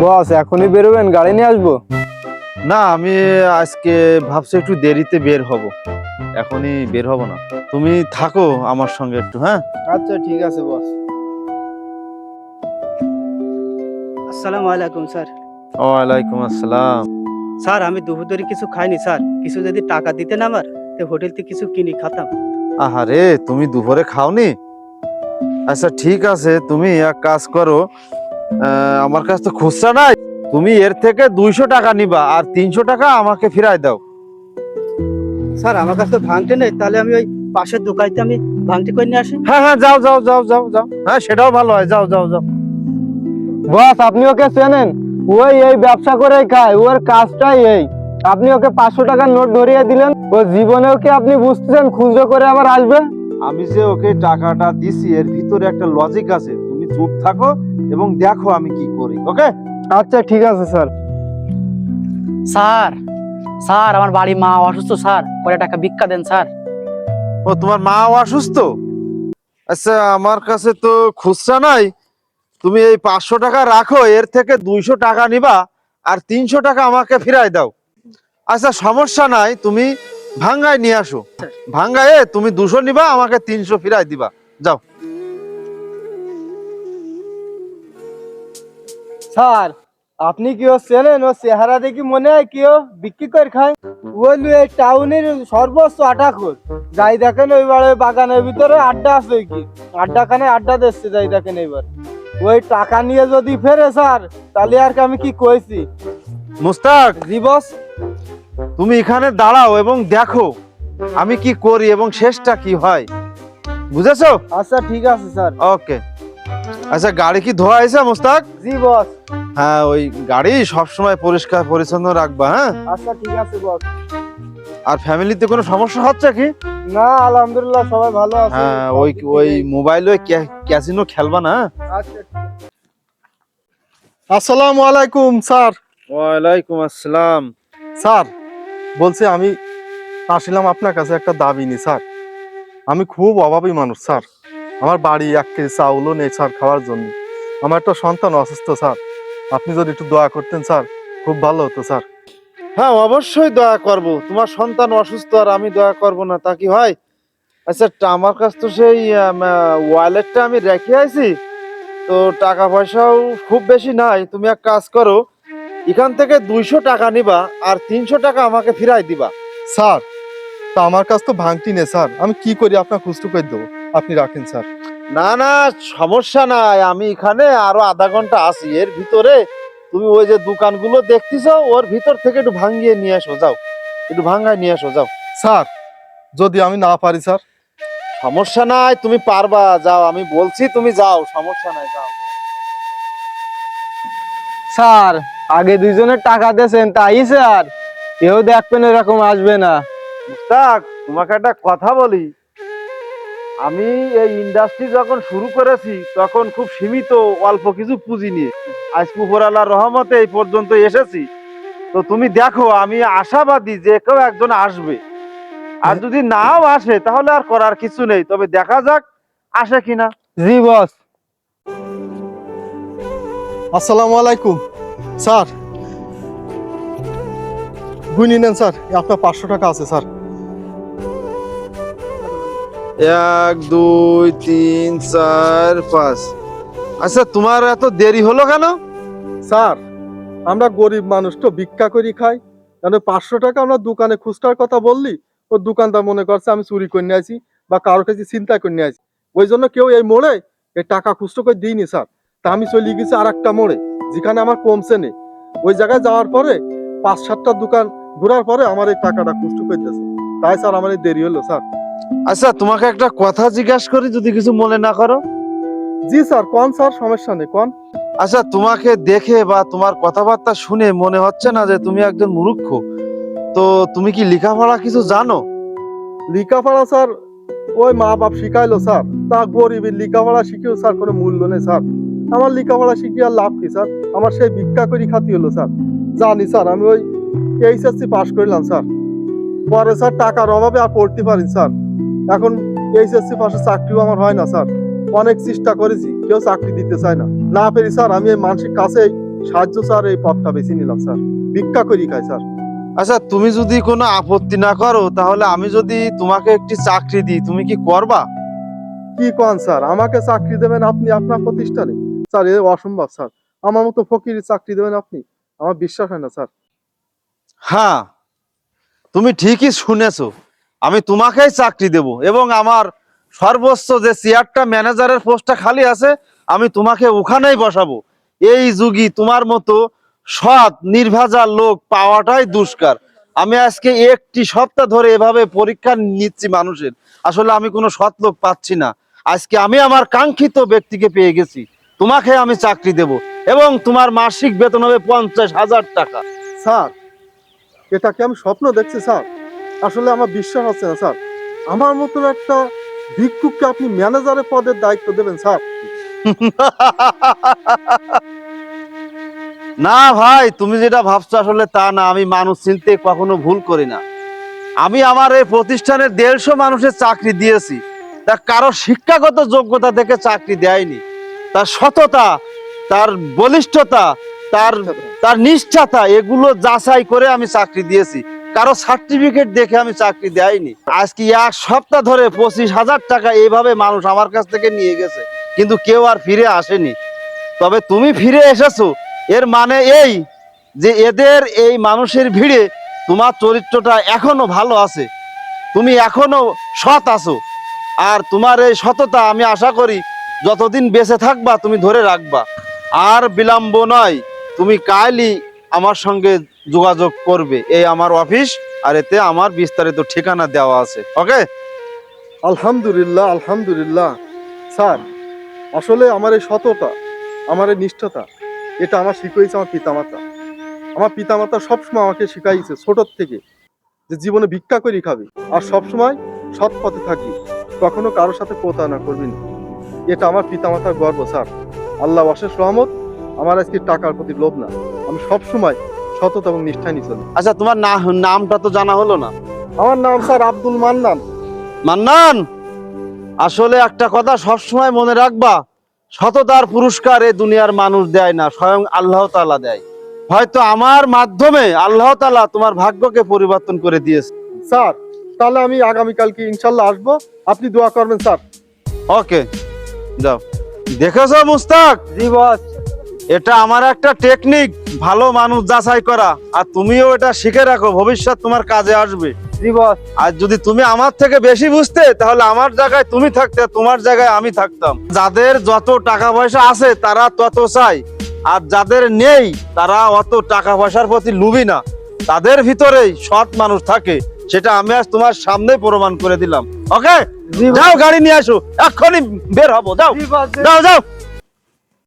বস এখনই বেরোবেন গাড়ি নিয়ে আসব? না আমি আজকে ভাবছি একটু দেরিতে বের হব। এখনই বের হব না। তুমি থাকো আমার সঙ্গে একটু হ্যাঁ? আচ্ছা ঠিক আছে বস। আসসালামু আলাইকুম স্যার। ওয়ালাইকুম আসসালাম। স্যার আমি দুপুর ধরে কিছু খাইনি স্যার। কিছু যদি টাকা দিতেন আমার তো হোটেল থেকে কিছু কিনি খাতাম। আহারে তুমি দুপুরে খাওনি? আচ্ছা ঠিক আছে তুমি এক কাজ করো আমার কাছে তো খুচরা নাই। তুমি এর থেকে দুইশো টাকা নিবা আর তিনশো টাকা আমাকে ফিরাই দাও। স্যার আমার কাছে তো ভাঙতে নেই তাহলে আমি ওই পাশের দোকানতে আমি ভাঙতে করে নিয়ে আসি? হ্যাঁ হ্যাঁ যাও যাও যাও যাও যাও। হ্যাঁ সেটাও ভালো হয় যাও যাও যাও। বস আপনি ওকে চেনেন? ওই এই ব্যবসা করেই খায় ওর কাজটাই এই। আপনি ওকে পাঁচশো টাকার নোট ধরিয়ে দিলেন ও জীবনেও কি আপনি বুঝতেছেন খুচরো করে আবার আসবে? আমি যে ওকে টাকাটা দিছি এর ভিতরে একটা লজিক আছে। চুপ থাকো এবং দেখো আমি কি করি ওকে? আচ্ছা ঠিক আছে স্যার। স্যার স্যার আমার বাড়ি মা অসুস্থ স্যার। কয় টাকা ভিক্ষা দেন স্যার। ও তোমার মা অসুস্থ? আচ্ছা আমার কাছে তো খুচরা নাই। তুমি এই পাঁচশো টাকা রাখো এর থেকে দুইশো টাকা নিবা আর তিনশো টাকা আমাকে ফিরাই দাও। আচ্ছা সমস্যা নাই তুমি ভাঙ্গায় নিয়ে আসো। ভাঙ্গায়ে তুমি দুশো নিবা আমাকে তিনশো ফিরাই দিবা। যাও। স্যার আপনি কি ও চেনেন ও চেহারা দেখি মনে হয় কি ও বিক্রি করে খায়। ওই এই টাউনের সর্বোচ্চ আটাখোর যাই দেখেন ওই বাড়ি বাগানের ভিতরে আড্ডা আছে কি। আড্ডা আড্ডাখানে আড্ডা দিচ্ছে যাই দেখেন এইবার। ওই টাকা নিয়ে যদি ফেরে স্যার তাহলে আর কি আমি কি কইছি? মুস্তাক! জি বস। তুমি এখানে দাঁড়াও এবং দেখো আমি কি করি এবং শেষটা কি হয়। বুঝেছ? আচ্ছা ঠিক আছে স্যার। ওকে। আচ্ছা গাড়ি কি ধোয়া হয়েছে মুস্তাক? জি বস। হ্যাঁ ওই গাড়ি সবসময় পরিষ্কার পরিচ্ছন্ন রাখবা হ্যাঁ? আচ্ছা ঠিক আছে বস। আর ফ্যামিলিতে কোনো সমস্যা হচ্ছে কি? না আলহামদুলিল্লাহ সবাই ভালো আছে। হ্যাঁ ওই ওই মোবাইলে ক্যাসিনো খেলবা না আচ্ছা আসসালামু আলাইকুম স্যার। ওয়ালাইকুম আসসালাম। স্যার বলছি আমি আসলাম আপনার কাছে একটা দাবি নি স্যার। আমি খুব অভাবী মানুষ স্যার। আমার বাড়ি এক কেজি চাউলও নেই স্যার খাওয়ার জন্য। আমার একটা সন্তান অসুস্থ স্যার। আপনি যদি একটু দয়া করতেন স্যার খুব ভালো হতো স্যার। হ্যাঁ অবশ্যই দয়া করব। তোমার সন্তান অসুস্থ আর আমি দয়া করব না তা কি হয়? আচ্ছা আমার কাছ তো সেই ওয়ালেটটা আমি রেখে আইছি। তো টাকা পয়সাও খুব বেশি নাই। তুমি এক কাজ করো এখান থেকে দুইশো টাকা নিবা আর তিনশো টাকা আমাকে ফিরাই দিবা। স্যার তা আমার কাছ তো ভাঙটি নেই স্যার। আমি কি করি আপনার খুচরো করে দেবো? আপনি রাখেন স্যার। না না সমস্যা নাই। আমি এখানে আরও আধা ঘণ্টা আছি। এর ভিতরে তুমি ওই যে দোকানগুলো দেখতেছো ওর ভিতর থেকে একটু ভাঙ্গিয়ে নিয়ে আসো যাও। একটু ভাঙ্গায় নিয়ে আসো যাও। স্যার যদি আমি না পারি স্যার? সমস্যা নাই তুমি পারবা যাও। আমি বলছি তুমি যাও। সমস্যা নাই যাও স্যার আগে দুইজনের টাকা দিয়েছেন তাই স্যার? কেউ দেখবেন এরকম আসবে না। মুস্তাক তোমাকে একটা কথা বলি। আমি এই ইন্ডাস্ট্রি যখন শুরু করেছি তখন খুব সীমিত অল্প কিছু পুঁজি নিয়ে। আজ উপরালার রহমতে এই পর্যন্ত এসেছি। তো তুমি দেখো আমি আশাবাদী যে কেউ একজন আসবে। আর যদি নাও আসে তাহলে আর করার কিছু নেই। তবে দেখা যাক আসে কিনা। জি বস। আসসালামু আলাইকুম। স্যার। গুনি নেন স্যার। আপনার পাঁচশো টাকা আছে স্যার। এক, দুই, তিন, চার, পাঁচ। আচ্ছা তোমার এত দেরি হলো কেন? স্যার, আমরা গরিব মানুষ তো, ভিক্ষা করি খাই। কেন পাঁচশো টাকা আমরা দোকানে খুচরার কথা বললি? ও দোকানদার মনে করছে, আমি চুরি করে নিয়ে আসি বা কারোর কাছে চিন্তা করে নিয়ে আসি। ওই জন্য কেউ এই মোড়ে এই টাকা খুচরো করে দিইনি, স্যার। তা আমি চলে গেছি আর একটা মোড়ে, যেখানে আমার কমছে নেই। ওই জায়গায় যাওয়ার পরে পাঁচ, সাতটা দোকান ঘোরার পরে আমার এই টাকাটা খুচরো করে দিয়েছে। তাই, স্যার, আমার দেরি হলো, স্যার। আচ্ছা তোমাকে একটা কথা জিজ্ঞাসা করি যদি কিছু মনে না করো। জি স্যার কোন স্যার? সমস্যা নেই কোন? আচ্ছা তোমাকে দেখে বা তোমার কথাবার্তা শুনে মনে হচ্ছে না যে তুমি একজন মূর্খ। তো তুমি কি লেখাপড়া কিছু জানো? লিখাপড়া স্যার ওই মা বাপ শিখাইলো স্যার। তা গরিবের লিখাপড়া শিখেও স্যার কোনো মূল্য নেই স্যার। আমার লেখাপড়া শিখে আর লাভ কি স্যার? আমার সেই ভিক্ষা করি খাতি হলো স্যার। জানি স্যার আমি ওই এইচএসসি পাস করলাম স্যার। পরে স্যার টাকার অভাবে আর পড়তে পারি স্যার। এখন এইচএসসি পাশে চাকরিও আমার হয় না স্যার। অনেক চেষ্টা করেছি কেউ চাকরি দিতে চায় না। না পেরি স্যার আমি এই মানসিক কাছে সাহায্য স্যার এই পথটা বেছে নিলাম স্যার। ভিক্ষা করি খাই স্যার। আচ্ছা তুমি যদি কোনো আপত্তি না করো তাহলে আমি যদি তোমাকে একটি চাকরি দিই তুমি কি করবা? কি কন স্যার? আমাকে চাকরি দেবেন আপনি আপনার প্রতিষ্ঠানে? স্যার এ অসম্ভব স্যার। আমার মতো ফকির চাকরি দেবেন আপনি? আমার বিশ্বাস হয় না স্যার। হ্যাঁ তুমি ঠিকই শুনেছো। আমি তোমাকেই চাকরি দেব এবং আমার সর্বোচ্চ যে চেয়ারটা ম্যানেজারের পোস্টটা খালি আছে, আমি তোমাকে ওখানেই বসাবো। এই যুগী তোমার মতো সৎ, নির্ভেজাল লোক পাওয়াটাই দুষ্কার। আমি আজকে একটি সপ্তাহ ধরে এভাবে পরীক্ষা নিচ্ছি মানুষের। আসলে আমি কোনো সৎ লোক পাচ্ছি না। আজকে আমি আমার কাঙ্ক্ষিত ব্যক্তিকে পেয়ে গেছি। তোমাকে আমি চাকরি দেব এবং তোমার মাসিক বেতন হবে পঞ্চাশ হাজার টাকা। স্যার, এটা কি আমি স্বপ্ন দেখছি, স্যার? আসলে আমার বিশ্বাস আছে না স্যার। আমার মতন একটা ভিক্ষুককে আপনি ম্যানেজারের পদের দায়িত্ব দেবেন স্যার। না ভাই তুমি যেটা ভাবছ আসলে তা না আমি মানুষ চিনতে কখনো ভুল করি না। আমি আমার এই প্রতিষ্ঠানের দেড়শো মানুষের চাকরি দিয়েছি। তা কারও শিক্ষাগত যোগ্যতা থেকে চাকরি দেয়নি। তার সততা তার বলিষ্ঠতা তার তার নিষ্ঠাতা এগুলো যাচাই করে আমি চাকরি দিয়েছি। কারও সার্টিফিকেট দেখে আমি চাকরি দেয়নি। আজকে এক সপ্তাহ ধরে পঁচিশ হাজার টাকা এইভাবে মানুষ আমার কাছ থেকে নিয়ে গেছে, কিন্তু কেউ আর ফিরে আসেনি। তবে তুমি ফিরে এসেছ, এর মানে এই যে এদের এই মানুষের ভিড়ে তোমার চরিত্রটা এখনও ভালো আছে। তুমি এখনও সৎ আছো, আর তোমার এই সততা আমি আশা করি যতদিন বেঁচে থাকবা তুমি ধরে রাখবা। আর বিলম্ব নয়, তুমি কালই আমার সঙ্গে যোগাযোগ করবে। এই আমার অফিস আর এতে আমার বিস্তারিত ঠিকানা দেওয়া আছে। ওকে? আলহামদুলিল্লাহ আলহামদুলিল্লাহ। স্যার, আসলে আমার এই সততা, আমার এই নিষ্ঠতা, এটা আমার শিখিয়েছে আমার পিতামাতা। আমার পিতামাতা সবসময় আমাকে শিখাইছে ছোটোর থেকে যে জীবনে ভিক্ষা করি খাবি আর সবসময় সৎ পথে থাকবি। কখনো কারোর সাথে প্রতারণা করবি না। এটা আমার পিতামাতার গর্ব, স্যার। আল্লাহ অশেষ রহমত, আমার আজকে টাকার প্রতি লোভ না। আমি সবসময় সততা এবং নিষ্ঠায় নিয়ে চলি আচ্ছা তোমার না নামটা তো জানা হলো না। আমার নাম স্যার আব্দুল মান্নান। মান্নান আসলে একটা কথা সবসময় মনে রাখবা সততার পুরস্কার এ দুনিয়ার মানুষ দেয় না স্বয়ং আল্লাহ তালা দেয়। হয়তো আমার মাধ্যমে আল্লাহ তালা তোমার ভাগ্যকে পরিবর্তন করে দিয়েছে। স্যার তাহলে আমি আগামীকালকে ইনশাল্লাহ আসব। আপনি দোয়া করবেন স্যার। ওকে যাও। দেখেছ মুস্তাক? জি বস। এটা আমার একটা টেকনিক ভালো মানুষ যাচাই করা। আর তুমিও এটা শিখে রাখো ভবিষ্যৎ তোমার কাজে আসবে। আর যদি তুমি আমার থেকে বেশি বুঝতে তাহলে আমার জায়গায় তুমি থাকতে তোমার জায়গায় আমি থাকতাম। যাদের যত টাকা পয়সা আছে তারা তত চাই আর যাদের নেই তারা অত টাকা পয়সার প্রতি লুবি না। তাদের ভিতরেই সৎ মানুষ থাকে। সেটা আমি আজ তোমার সামনে প্রমাণ করে দিলাম। ওকে যাও গাড়ি নিয়ে আসো। এক্ষুনি বের হব। যাও। যাও যাও।